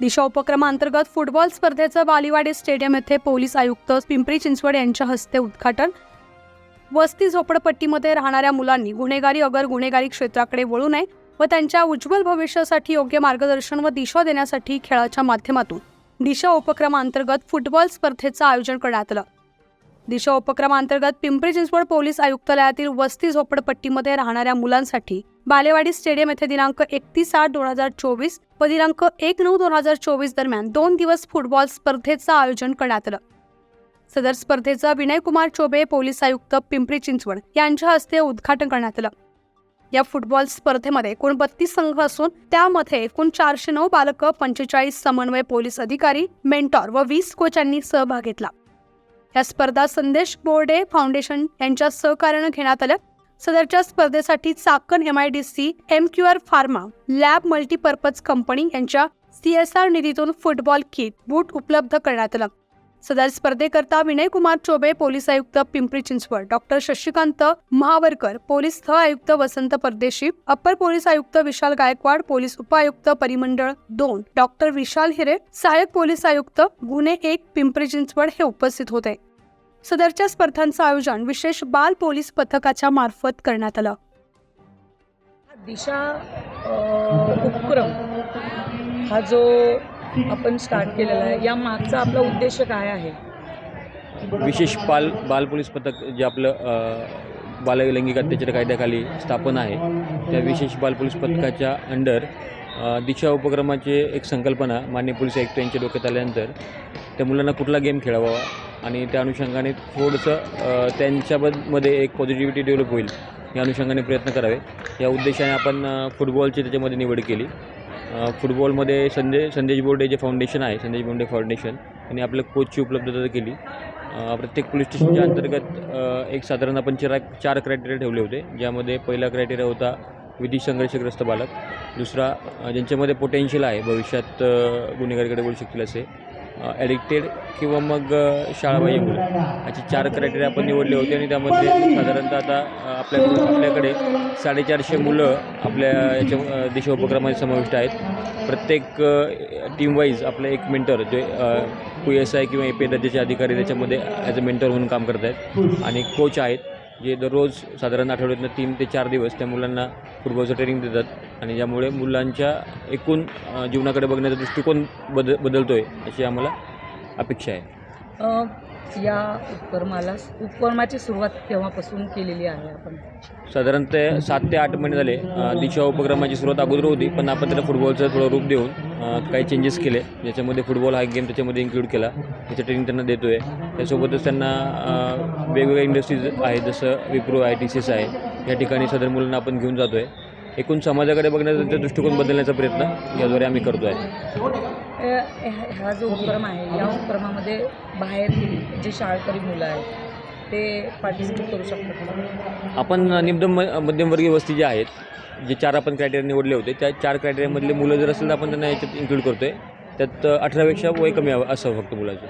दिशा उपक्रमांतर्गत फुटबॉल स्पर्धेचं बालिवाडी स्टेडियम येथे पोलीस आयुक्त पिंपरी चिंचवड यांच्या हस्ते उद्घाटन. वस्ती झोपडपट्टीमध्ये राहणाऱ्या मुलांनी गुन्हेगारी अगर गुन्हेगारी क्षेत्राकडे वळू नये व त्यांच्या उज्ज्वल भविष्यासाठी योग्य मार्गदर्शन व दिशा देण्यासाठी खेळाच्या माध्यमातून दिशा उपक्रमांतर्गत फुटबॉल स्पर्धेचं आयोजन करण्यात आलं. दिशा उपक्रमांतर्गत पिंपरी चिंचवड पोलीस आयुक्तालयातील वस्ती झोपडपट्टीमध्ये राहणाऱ्या मुलांसाठी बालेवाडी स्टेडियम येथे दिनांक एकतीस आठ दोन हजार चोवीस व दिनांक एक नऊ दोन हजार चोवीस दरम्यान दोन दिवस फुटबॉल स्पर्धेचं आयोजन करण्यात आलं. सदर स्पर्धेचं विनयकुमार चोबे पोलीस आयुक्त पिंपरी चिंचवड यांच्या हस्ते उद्घाटन करण्यात आलं. या फुटबॉल स्पर्धेमध्ये एकूण बत्तीस संघ असून त्यामध्ये एकूण चारशे नऊ बालकं पंचेचाळीस समन्वय पोलीस अधिकारी मेंटॉर व वीस कोच यांनी सहभाग घेतला. या स्पर्धा संदेश बोर्डे फाउंडेशन यांच्या सहकार्यानं घेण्यात आल्या. सदरच्या स्पर्धेसाठी Chakan M I D C M Q R pharma lab multipurpose company यांच्या सी एस आर निधीतून फुटबॉल किट बूट उपलब्ध करण्यात आलं. सदर स्पर्धेकरता विनयकुमार चोबे पोलीस आयुक्त पिंपरी चिंचवड डॉक्टर शशिकांत महावरकर पोलीस स्थ आयुक्त वसंत परदेशी अप्पर पोलीस आयुक्त विशाल गायकवाड पोलीस उपायुक्त परिमंडळ दोन डॉक्टर विशाल हिरे सहाय्यक पोलीस आयुक्त गुन्हे एक पिंपरी चिंचवड हे उपस्थित होते. सदरच्या स्पर्धांचं आयोजन विशेष बाल पोलीस पथकाच्या मार्फत करण्यात आलं. दिशा उपक्रम हा जो आपण स्टार्ट केलेला आहे या मागचा आपला उद्देश काय आहे? विशेष बाल बाल पोलीस पथक जे आपलं बाललैंगिक अत्याचार कायद्याखाली स्थापन आहे त्या विशेष बाल पोलीस पथकाच्या अंडर दिशा उपक्रमाचे एक संकल्पना मान्य पोलीस आयुक्त यांच्या डोक्यात आल्यानंतर त्या मुलांना कुठला गेम खेळावा आणि त्या अनुषंगाने थोडंसं त्यांच्यामध्ये एक पॉझिटिव्हिटी डेव्हलप होईल या अनुषंगाने प्रयत्न करावे. या उद्देशाने आपण फुटबॉलची त्याच्यामध्ये निवड केली. फुटबॉलमध्ये संजय संदेश बोर्डे जे फाउंडेशन आहे संदेश बोर्डे फाउंडेशन यांनी आपल्या कोचची उपलब्धता केली. प्रत्येक पोलीस स्टेशनच्या अंतर्गत एक साधारण आपण चार चार क्रायटेरिया ठेवले होते. ज्यामध्ये पहिला क्रायटेरिया होता विधी संघर्षग्रस्त बालक. दुसरा ज्यांच्यामध्ये पोटेन्शियल आहे भविष्यात गुन्हेगारीकडे वळू शकतील असे ॲडिक्टेड किंवा मग शाळाबाह्य मुलं. अशी चार क्रायटेरिया आपण निवडले होते आणि त्यामध्ये साधारणतः आता आपल्या आपल्याकडे आपल्याकडे साडेचारशे मुलं आपल्या याच्या अ, दिशा उपक्रमामध्ये समाविष्ट आहेत. प्रत्येक टीम वाईज आपलं एक mentor J P S I किंवा ए पी दर्जाचे अधिकारी त्याच्यामध्ये ॲज अ मेंटर म्हणून काम करत आहेत आणि कोच आहेत. जे दररोज साधारण आठवड्यातनं तीन ते चार दिवस त्या मुलांना फुटबॉलचं ट्रेनिंग देतात. आणि ज्यामुळे मुलांच्या एकूण जीवनाकडे बघण्याचा दृष्टिकोन बद बदलतो आहे अशी आम्हाला अपेक्षा आहे. या उपक्रमाला उपक्रमाची सुरुवात तेव्हापासून केलेली आहे आपण? साधारणतः सात ते आठ महिने झाले. दिशा उपक्रमाची सुरुवात अगोदर होती पण आपण त्याला फुटबॉलचं थोडं रूप देऊन काही चेंजेस केले. ज्याच्यामध्ये फुटबॉल हा गेम त्याच्यामध्ये इन्क्लूड केला. त्याचं ट्रेनिंग त्यांना देतो आहे त्यासोबतच त्यांना वेगवेगळ्या इंडस्ट्रीज आहेत जसं Wipro I T C S आहे. या ठिकाणी सदर मुलांना आपण घेऊन जातो आहे एकूण समाजाकडे बघण्याचा त्यांचा दृष्टिकोन बदलण्याचा प्रयत्न याद्वारे आम्ही करतो आहे हा जो उपक्रम आहे या उपक्रमामध्ये बाहेर जे शाळकरी मुलं आहेत ते पार्टिसिपेट करू शकतात आपण निमदम मध्यमवर्गीय वस्ती जे आहेत जे चार आपण क्रायटेरिया निवडले होते त्या चार क्रायटेरियामधले मुलं जर असेल तर आपण त्यांना याच्यात इन्क्लूड करतो आहे त्यात अठरापेक्षा वय कमी हवं- असावं फक्त मुलाचं.